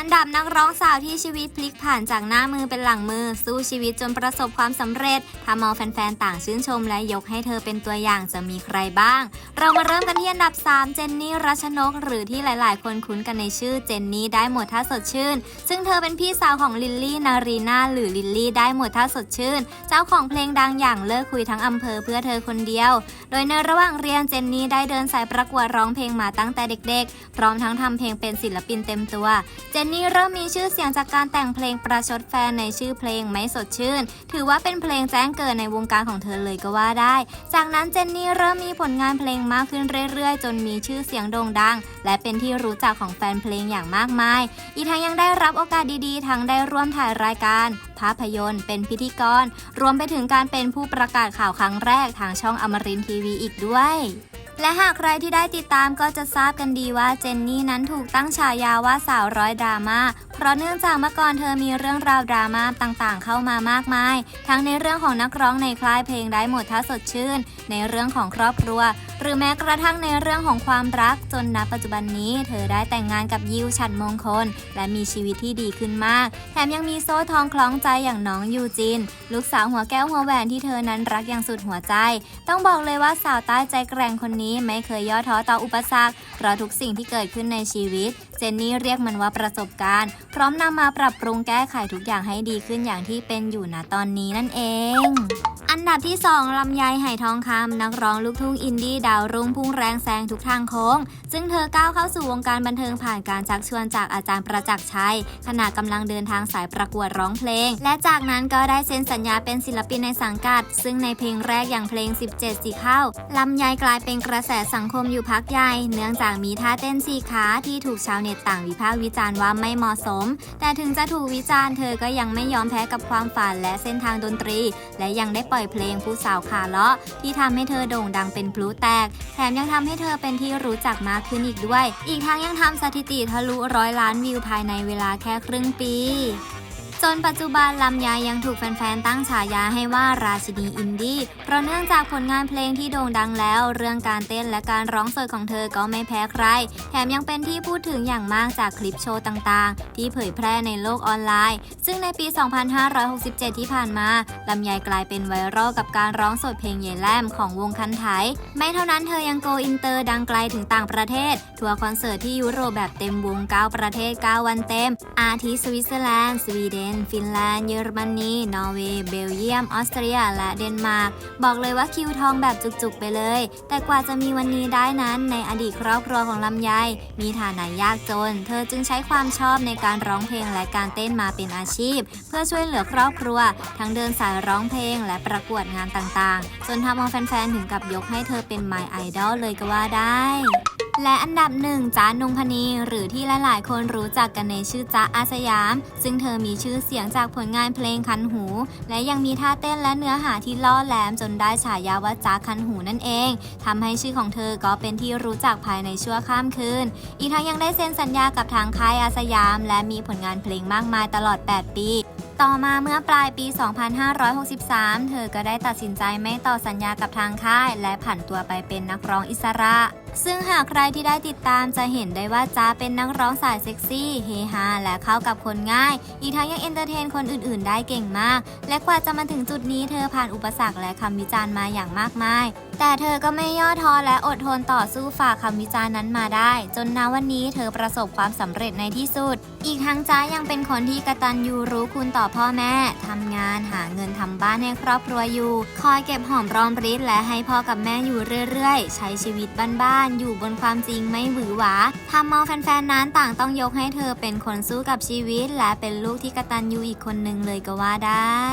อันดับนักร้องสาวที่ชีวิตพลิกผ่านจากหน้ามือเป็นหลังมือ สู้ชีวิตจนประสบความสำเร็จทำเอาแฟนๆ ต่างชื่นชมและยกให้เธอเป็นตัวอย่างจะมีใครบ้าง เรามาเริ่มกันที่อันดับ 3 เจนนี่รัชนก หรือที่หลายๆ คนคุ้นกันในชื่อเจนนี่ได้หมดถ้าสดชื่น ซึ่งเธอเป็นพี่สาวของลิลลี่นารีนาหรือลิลลี่ได้หมดถ้าสดชื่น เจ้าของเพลงดังอย่างเลิกคุยทั้งอำเภอเพื่อเธอคนเดียว โดยในระหว่างเรียนเจนนี่ได้เดินสายประกวดร้องเพลงมาตั้งแต่เด็ก ๆ พร้อมทั้งทำเพลงเป็นศิลปินเต็มตัว เจนนี่เริ่มมีชื่อเสียงจากการแต่งเพลงประชดแฟนในชื่อเพลงไม่สดชื่น ถือว่าเป็นเพลงแจ้งเกิดในวงการของเธอเลยก็ว่าได้ จากนั้นเจนนี่เริ่มมีผลงานเพลงมากขึ้นเรื่อยๆ จนมีชื่อเสียงโด่งดัง และเป็นที่รู้จักของแฟนเพลงอย่างมากมาย อีกทั้งยังได้รับโอกาสดีๆ ทั้งได้ร่วมถ่ายรายการ ภาพยนตร์ เป็นพิธีกร รวมไปถึงการเป็นผู้ประกาศข่าวครั้งแรกทางช่องอมรินทีวีอีกด้วย และหากใครที่ได้ติดตามก็จะทราบกันดีว่าเจนนี่นั้นถูกตั้งฉายาว่าสาวร้อยดราม่า เพราะเนื่องจากเมื่อก่อนเธอมีเรื่องราวดราม่าต่างๆ เข้ามามากมาย ทั้งในเรื่องของนักร้องในคลายเพลงได้หมดถ้าสดชื่น ในเรื่องของครอบครัว หรือแม้กระทั่งในเรื่องของความรักจนณปัจจุบันนี้ เธอได้แต่งงานกับยิวฉันมงคล และมีชีวิตที่ดีขึ้นมาก แถมยังมีโซ่ทองคล้องใจอย่างน้องยูจิน ลูกสาวหัวแก้วหัวแหวนที่เธอนั้นรักอย่างสุดหัวใจ ต้องบอกเลยว่าสาวใต้ใจแกร่งคนนี้นี้ไม่เคยย่อท้อต่ออุปสรรคเพราะทุกสิ่งที่เกิดขึ้นในชีวิต เจนนี่เรียกมันว่าประสบการณ์ พร้อมนำมาปรับปรุงแก้ไขทุกอย่างให้ดีขึ้นอย่างที่เป็นอยู่ณตอนนี้นั่นเอง อันดับที่ 2 ลำไยไห่ทองคำนักร้องลูกทุ่งอินดี้ดาวรุ่งพุ่งแรงแซงทุกทางโค้ง ซึ่งเธอก้าวเข้าสู่วงการบันเทิงผ่านการชักชวนจากอาจารย์ประจักษ์ชัยขณะกำลังเดินทางสายประกวดร้องเพลง และจากนั้นก็ได้เซ็นสัญญาเป็นศิลปินในสังกัด ซึ่งในเพลงแรกอย่างเพลง 17 สีเข้าลำไยกลายเป็นกระแสสังคมอยู่พักใหญ่เนื่องจากมีท่าเต้นสีขาที่ถูกชาวเน็ตต่างวิพากษ์วิจารณ์ว่าไม่เหมาะสม แต่ถึงจะถูกวิจารณ์เธอก็ยังไม่ยอมแพ้กับความฝันและเส้นทางดนตรี และยังได้ปล่อยเพลงผู้สาวขาเลาะที่ทำให้เธอโด่งดังเป็นพลุแตก แถมยังทำให้เธอเป็นที่รู้จักมากขึ้นอีกด้วย อีกทั้งยังทำสถิติทะลุร้อยล้านวิวภายในเวลาแค่ครึ่งปี จนปัจจุบันลำไยยังถูกแฟนๆตั้งฉายาให้ว่าราชินีอินดี้เพราะเนื่องจากผลงานเพลงที่โด่งดังแล้ว เรื่องการเต้นและการร้องสดของเธอก็ไม่แพ้ใคร แถมยังเป็นที่พูดถึงอย่างมากจากคลิปโชว์ต่างๆ ที่เผยแพร่ในโลกออนไลน์ ซึ่งในปี 2567 ที่ผ่านมาลำไยกลายเป็นไวรัลกับการร้องสดเพลงเยแลมของวงคันไถไม่เท่านั้นเธอยังโกอินเตอร์ดังไกลถึงต่างประเทศ ทัวร์คอนเสิร์ตที่ยุโรปแบบเต็มวง9ประเทศ 9 วันเต็ม อาทิสวิตเซอร์แลนด์สวีเดนฟินแลนด์ เยอรมนี นอร์เวย์ เบลเยียม ออสเตรีย และเดนมาร์ก บอกเลยว่าคิวทองแบบจุกๆไปเลย แต่กว่าจะมีวันนี้ได้นั้น ในอดีตครอบครัวของลำไย มีฐานะยากจน เธอจึงใช้ความชอบในการร้องเพลงและการเต้นมาเป็นอาชีพ เพื่อช่วยเหลือครอบครัว ทั้งเดินสายร้องเพลงและประกวดงานต่างๆ จนทำเอาแฟนๆถึงกับยกให้เธอเป็น My Idol เลยก็ว่าได้ และอันดับหนึ่งจ้านงพนีหรือที่หลายๆ คนรู้จักกันในชื่อจ๊ะอาสยาม ซึ่งเธอมีชื่อเสียงจากผลงานเพลงคันหู และยังมีท่าเต้นและเนื้อหาที่ล่อแหลมจนได้ฉายาว่าจ๊ะคันหูนั่นเองทำให้ชื่อของเธอก็เป็นที่รู้จักภายในชั่วข้ามคืน อีกทั้งยังได้เซ็นสัญญากับทางค่ายอาสยาม และมีผลงานเพลงมากมายตลอด 8 ปีต่อมาเมื่อปลายปี 2563 เธอก็ได้ตัดสินใจไม่ต่อสัญญากับทางค่าย และผันตัวไปเป็นนักร้องอิสระ ซึ่งหากใครที่ได้ติดตามจะเห็นได้ว่าจ้าเป็นนักร้องสายเซ็กซี่เฮฮาและเข้ากับคนง่าย อีกทั้งยังเอนเตอร์เทนคนอื่นๆ ได้เก่งมาก และกว่าจะมาถึงจุดนี้เธอผ่านอุปสรรคและคำวิจารณ์มาอย่างมากมาย แต่เธอก็ไม่ย่อท้อและอดทนต่อสู้ฝ่าคำวิจารณ์นั้นมาได้ จนณวันนี้เธอประสบความสำเร็จในที่สุด อีกทั้งจ้ายังเป็นคนที่กระตัญญูรู้คุณต่อพ่อแม่ทำงาน เงินทำบ้านให้ครอบครัวอยู่ คอยเก็บหอมรอมริษและให้พ่อกับแม่อยู่เรื่อยๆ ใช้ชีวิตบ้านๆ อยู่บนความจริงไม่หวือหวาทำเอาแฟนๆ นั้นต่างต้องยกให้เธอเป็นคนสู้กับชีวิต และเป็นลูกที่กระตันยูอีกคนหนึ่งเลยก็ว่าได้